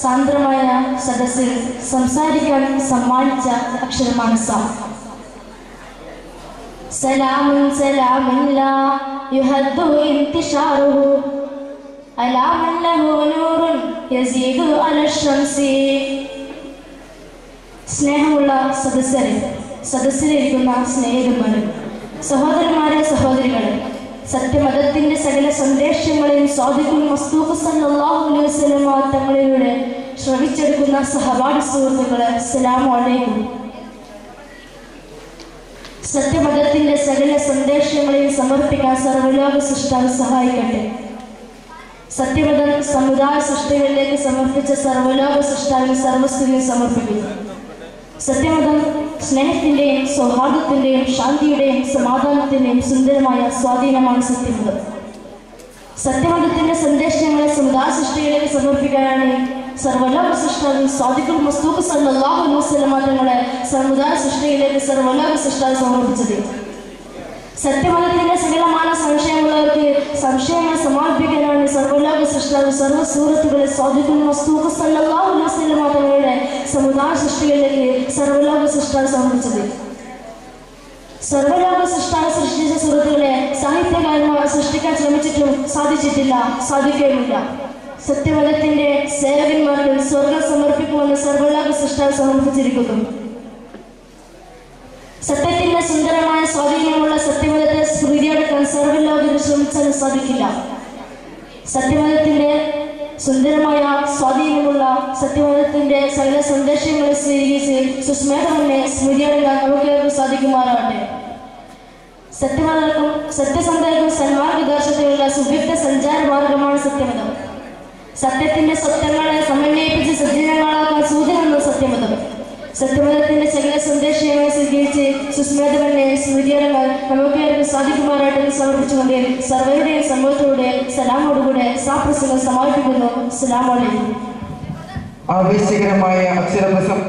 സാന്ദ്രമായ സദസ്സിൽ സംസാരിക്കാൻ സമ്മാനിച്ച അക്ഷരമാണ് സാം سلام سلام لا يهد انتشاره ألا من له نور يزيد على الشمس സ്നേഹമുള്ള സദസ്സരെ സദസ്സിലിരിക്കുന്ന സ്നേഹിതന്മാരെ സഹോദരന്മാരെ സഹോദരികളെ സത്യമതത്തിന്റെ സകല സന്ദേശങ്ങളെയും സ്വാധിക്കും മസ്തൂഖ് സല്ലല്ലാഹു അലൈഹി വസല്ലമ തങ്ങളിലൂടെ ശ്രവിച്ചെടുക്കുന്ന സഹപാഠി സുഹൃത്തുക്കളെ അസ്സലാമു അലൈക്കും. സത്യമതത്തിന്റെ സകല സന്ദേശങ്ങളെയും സമർപ്പിക്കാൻ സർവലോക സൃഷ്ടാവ് സഹായിക്കട്ടെ. സത്യമതം സമുദായ സൃഷ്ടികളിലേക്ക് സമർപ്പിച്ച സർവലോക സൃഷ്ടാവിന് സർവസ്തുതിയും സമർപ്പിക്കുന്നു. സത്യമതം സ്നേഹത്തിന്റെയും സൗഹാർദ്ദത്തിന്റെയും ശാന്തിയുടെയും സമാധാനത്തിന്റെയും സുന്ദരമായ സ്വാധീനമാണ് സത്യമതം. സത്യമതത്തിന്റെ സന്ദേശങ്ങളെ സമുദായ സൃഷ്ടികളിലേക്ക് സമർപ്പിക്കാനാണ് സർവലോക സൃഷ്ടാവ് സ്വാദിഖുൽ മസ്തൂഖ് സല്ലല്ലാഹു അലൈഹി വസല്ലമ തങ്ങളെ സമുദായ സൃഷ്ടിയിലേക്ക് സർവലോക സൃഷ്ടാവ് സമർപ്പിച്ചത്. സത്യമതത്തിന്റെ സകലമായ സംശയമുള്ളവർക്ക് സംശയങ്ങൾ സമാപിപ്പിക്കാനാണ് സർവലോക സൃഷ്ടാവ് സർവ സൂഹത്തുകളെ സ്വാദിഖുൽ മസ്തൂഖ് സല്ലല്ലാഹു അലൈഹി വസല്ലമ തങ്ങളുടെ സമുദായ സൃഷ്ടികളിലേക്ക് സർവലോക സൃഷ്ടാവ് സമർപ്പിച്ചത്. സർവലോക സൃഷ്ടാവ് സൃഷ്ടിച്ച സുഹൃത്തുക്കളെ സാഹിത്യകാരന്മാർ സൃഷ്ടിക്കാൻ ശ്രമിച്ചിട്ടും സാധിച്ചിട്ടില്ല സാധിക്കുകയുമില്ല. സത്യമതത്തിന്റെ സേവകന്മാർക്ക് സ്വർഗം സമർപ്പിക്കുമെന്ന് സർവലോക സൃഷ്ടാവ് സമർപ്പിച്ചിരിക്കുന്നു. സത്യത്തിന്റെ സുന്ദരമായ സ്വാധീനമുള്ള സത്യമതത്തെ സ്മൃതിയെടുക്കാൻ സർവലോകത്തിന് ശ്രമിച്ചാലും സാധിക്കില്ല. സത്യമതത്തിന്റെ സുന്ദരമായ സ്വാധീനമുള്ള സത്യമതത്തിന്റെ സകല സന്ദേശങ്ങളെ സ്വീകരിച്ച് സുസ്മേഹമെന്നെ സ്മൃതിയെടുക്കാൻ നമുക്ക് സാധിക്കുമാറാവട്ടെ സത്യമതർക്കും സത്യസന്ധർക്കും സന്മാർഗദർശത്തിലുള്ള സുവ്യക്ത സഞ്ചാര മാർഗമാണ് സത്യമതം സത്യത്തിന്റെ സത്യങ്ങളെ സമന്വയിപ്പിച്ച് സജ്ജനങ്ങളാക്കാൻ സൂചന സത്യമതം. സത്യമതത്തിന്റെ സകല സന്ദേശങ്ങളെ സ്വീകരിച്ച് സുസ്മേതകളെ സൂര്യങ്ങൾ നമുക്ക് സാധിക്കുമാറായിട്ട് സമർപ്പിച്ചുകൊണ്ട് സർവരുടെയും സംഭവത്തോടെ സലാമോടുകൂടെ സാപ്രസംഗം സമാപിക്കുന്നു സലാമോളി ആവേശകരമായ അക്ഷരപ്രസം